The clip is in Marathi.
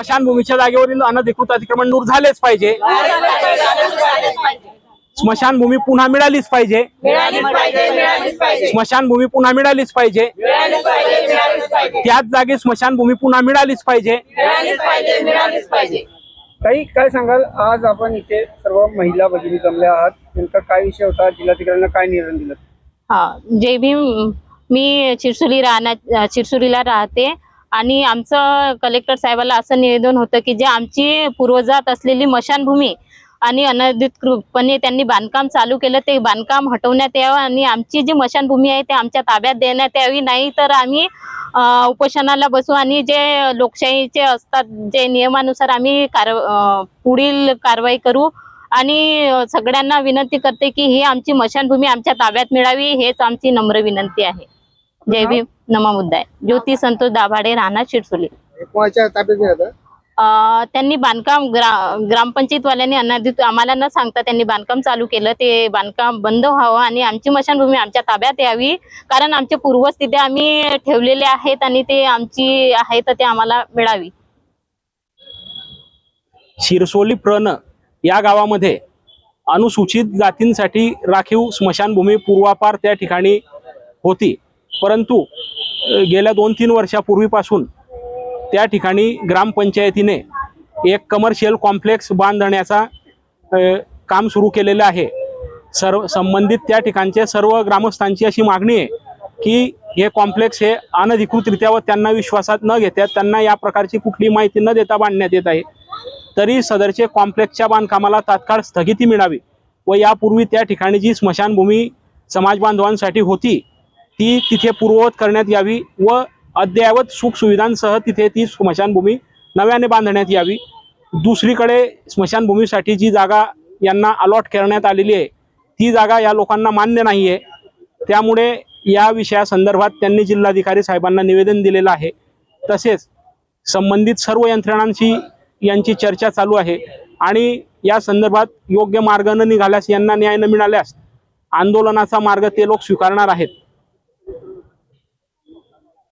स्मशानभूमीच्या जागेवरील अनधिकृत अतिक्रमण दूर झालेच पाहिजे. स्मशानभूमी पुन्हा मिळालीच पाहिजे. मिळालीच पाहिजे मिळालीच पाहिजे स्मशानभूमी पुन्हा मिळालीच पाहिजे. मिळालीच पाहिजे मिळालीच पाहिजे त्याच जागी स्मशानभूमी पुन्हा मिळालीच पाहिजे. मिळालीच पाहिजे मिळालीच पाहिजे काही काय सांगाल? आज आपण इथे सर्व महिला भगिनी जमल्या आहात. नेमका काय विषय होता? जिल्हाधिकाऱ्यांना काय निवेदन दिलं? हा जय भीम मी चिरसुली राहण्या चिरसुलीला राहते. आणि आमचं कलेक्टर साहेबाला असं निवेदन होतं की जे आमची पूर्वजात असलेली मशानभूमी आणि अनधिकृतपणे त्यांनी बांधकाम चालू केलं ते बांधकाम हटवण्यात यावं आणि आमची जी मशानभूमी आहे ते आमच्या ताब्यात देण्यात यावी. नाही तर आम्ही उपोषणाला बसू आणि जे लोकशाहीचे असतात जे नियमानुसार आम्ही कार पुढील कारवाई करू आणि सगळ्यांना विनंती करते की ही आमची मशानभूमी आमच्या ताब्यात मिळावी हेच आमची नम्र विनंती आहे. जय भीम. नमा मुद्दा आहे. ज्योती संतोष दाभाडे राहणार कोणाच्या ताब्यात अ, त्यांनी बांधकाम ग्रा ग्रामपंचायतवाल्यांनी अनाधित आम्हाला न सांगता त्यांनी बांधकाम चालू केलं. ते बांधकाम बंद व्हावं आणि आमची मशानभूमी आमच्या ताब्यात यावी. कारण आमचे पूर्वज तिथे आम्ही ठेवलेले आहेत आणि ते आमची आहे तर ते आम्हाला मिळावी. शिरसोली प्रण या गावामध्ये अनुसूचित जातींसाठी राखीव स्मशानभूमी पूर्वापार त्या ठिकाणी होती. परंतु गेल्या दोन तीन वर्षापूर्वीपासून त्या ठिकाणी ग्रामपंचायतीने एक कमर्शियल कॉम्प्लेक्स बांधण्याचा काम सुरू केलेलं आहे. सर्व संबंधित त्या ठिकाणचे सर्व ग्रामस्थांची अशी मागणी आहे की हे कॉम्प्लेक्स हे अनधिकृतरित्या व त्यांना विश्वासात न घेता त्यांना या प्रकारची कुठली माहिती न देता बांधण्यात येत आहे. तरी सदरचे कॉम्प्लेक्सच्या बांधकामाला तात्काळ स्थगिती मिळावी व यापूर्वी त्या ठिकाणी जी स्मशानभूमी समाज बांधवांसाठी होती ती तिथे पूर्ववत करण्यात यावी व अद्ययावत सुखसुविधांसह तिथे ती स्मशानभूमी नव्याने बांधण्यात यावी. दुसरीकडे स्मशानभूमीसाठी जी जागा यांना अलॉट करण्यात आलेली आहे ती जागा या लोकांना मान्य नाही आहे त्यामुळे या विषयासंदर्भात त्यांनी जिल्हाधिकारी साहेबांना निवेदन दिलेलं आहे. तसेच संबंधित सर्व यंत्रणांशी यांची चर्चा चालू आहे आणि या संदर्भात योग्य मार्ग न निघाल्यास यांना न्याय न मिळाल्यास आंदोलनाचा मार्ग ते लोक स्वीकारणार आहेत.